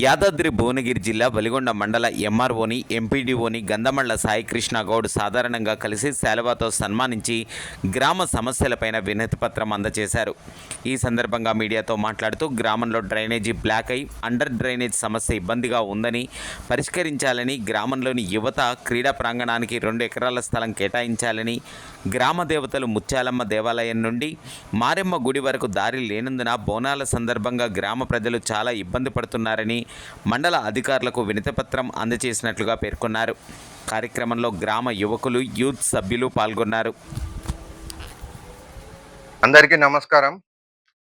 యాదాద్రి భువనగిరి జిల్లా వెలిగొండ మండల ఎంఆర్ఓని ఎంపీడీఓని గంధమళ్ళ సాయికృష్ణ గౌడ్ సాధారణంగా కలిసి శాలువాతో సన్మానించి గ్రామ సమస్యలపైన వినతిపత్రం అందజేశారు. ఈ సందర్భంగా మీడియాతో మాట్లాడుతూ గ్రామంలో డ్రైనేజీ బ్లాక్ అయి అండర్ డ్రైనేజ్ సమస్య ఇబ్బందిగా ఉందని పరిష్కరించాలని గ్రామంలోని యువత క్రీడా ప్రాంగణానికి రెండు ఎకరాల స్థలం కేటాయించాలని గ్రామ దేవతలు ముత్యాలమ్మ దేవాలయం నుండి మారెమ్మ గుడి వరకు దారి లేనందున బోనాల సందర్భంగా గ్రామ ప్రజలు చాలా ఇబ్బంది పడుతున్నారని మండల అధికారులకు వినతిపత్రం అందజేసినట్లుగా పేర్కొన్నారు. కార్యక్రమంలో గ్రామ యువకులు యూత్ సభ్యులు పాల్గొన్నారు. అందరికీ నమస్కారం.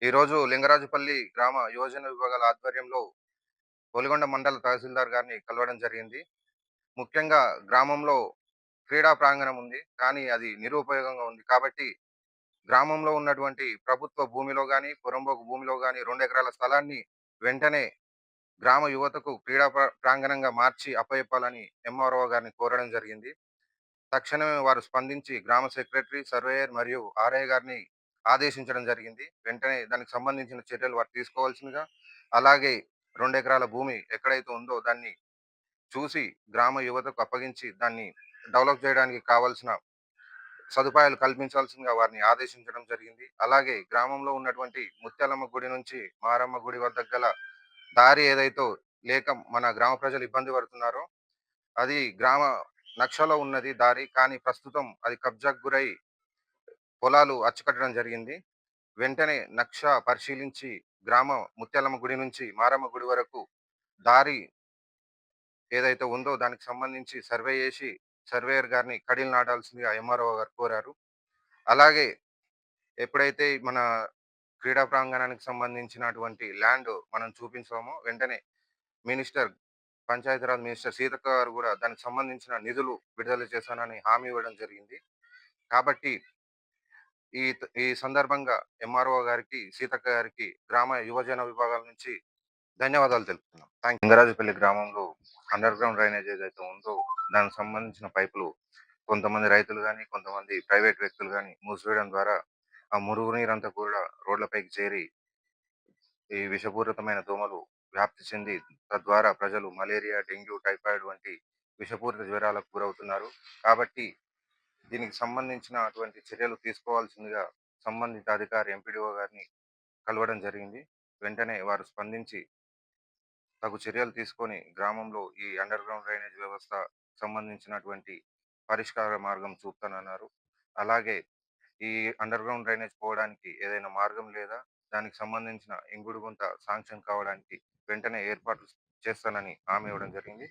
ఈరోజు లింగరాజుపల్లి గ్రామ యువజన విభాగాల ఆధ్వర్యంలో పొలిగొండ మండల తహసీల్దార్ గారిని కలవడం జరిగింది. ముఖ్యంగా గ్రామంలో క్రీడా ప్రాంగణం ఉంది. కానీ అది నిరుపయోగంగా ఉంది. కాబట్టి గ్రామంలో ఉన్నటువంటి ప్రభుత్వ భూమిలో కానీ పురంబోకు భూమిలో కానీ రెండు ఎకరాల స్థలాన్ని వెంటనే గ్రామ యువతకు క్రీడా ప్రాంగణంగా మార్చి అప్పచెప్పాలని ఎంఆర్ఓ గారిని కోరడం జరిగింది. తక్షణమే వారు స్పందించి గ్రామ సెక్రటరీ సర్వేయర్ మరియు ఆర్ఐ గారిని ఆదేశించడం జరిగింది. వెంటనే దానికి సంబంధించిన చర్యలు వారు తీసుకోవాల్సిందిగా అలాగే రెండు ఎకరాల భూమి ఎక్కడైతే ఉందో దాన్ని చూసి గ్రామ యువతకు అప్పగించి దాన్ని డెవలప్ చేయడానికి కావాల్సిన సదుపాయాలు కల్పించాల్సిందిగా వారిని ఆదేశించడం జరిగింది. అలాగే గ్రామంలో ఉన్నటువంటి ముత్యాలమ్మ గుడి నుంచి మారమ్మ గుడి వద్ద గల దారి ఏదైతే లేక మన గ్రామ ప్రజలు ఇబ్బంది పడుతున్నారో అది గ్రామ నక్షలో ఉన్నది దారి. కానీ ప్రస్తుతం అది కబ్జాకు గురై పొలాలు అచ్చుకట్టడం జరిగింది. వెంటనే నక్ష పరిశీలించి గ్రామ ముత్యాలమ్మ గుడి నుంచి మారమ్మ గుడి వరకు దారి ఏదైతే ఉందో దానికి సంబంధించి సర్వే చేసి సర్వేయర్ గారిని కడిలు నాటాల్సిందిగా ఎంఆర్ఓ గారు కోరారు. అలాగే ఎప్పుడైతే మన క్రీడా ప్రాంగణానికి సంబంధించినటువంటి ల్యాండ్ మనం చూపించామో వెంటనే మినిస్టర్ పంచాయతీరాజ్ మినిస్టర్ సీతక్క గారు కూడా దానికి సంబంధించిన నిధులు విడుదల చేశానని హామీ ఇవ్వడం జరిగింది. కాబట్టి ఈ ఈ సందర్భంగా ఎంఆర్ఓ గారికి సీతక్క గారికి గ్రామ యువజన విభాగాల నుంచి ధన్యవాదాలు తెలుపుతున్నాం. థ్యాంక్ లింగరాజుపల్లి గ్రామంలో అండర్ గ్రౌండ్ డ్రైనేజ్ ఏదైతే ఉందో దానికి సంబంధించిన పైపులు కొంతమంది రైతులు కానీ కొంతమంది ప్రైవేట్ వ్యక్తులు కానీ మూసివేయడం ద్వారా ఆ మురుగు నీరంతా కూడా రోడ్లపైకి చేరి ఈ విషపూరితమైన దోమలు వ్యాప్తి చెంది తద్వారా ప్రజలు మలేరియా డెంగ్యూ టైఫాయిడ్ వంటి విషపూరిత జ్వరాలకు గురవుతున్నారు. కాబట్టి దీనికి సంబంధించిన అటువంటి చర్యలు తీసుకోవాల్సిందిగా సంబంధిత అధికారి ఎంపీడీఓ గారిని కలవడం జరిగింది. వెంటనే వారు స్పందించి తగు చర్యలు తీసుకొని గ్రామంలో ఈ అండర్ గ్రౌండ్ డ్రైనేజ్ వ్యవస్థ సంబంధించినటువంటి పరిష్కార మార్గం చూపుతానన్నారు. అలాగే ఈ అండర్ గ్రౌండ్ డ్రైనేజ్ పోవడానికి ఏదైనా మార్గం లేదా? దానికి సంబంధించిన ఇంగుడు గుంత శాంక్షన్ కావడానికి వెంటనే ఏర్పాట్లు చేస్తానని హామీ ఇవ్వడం జరిగింది.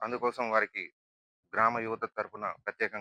అందుకోసం వారికి గ్రామ యువత తరపున ప్రత్యేకంగా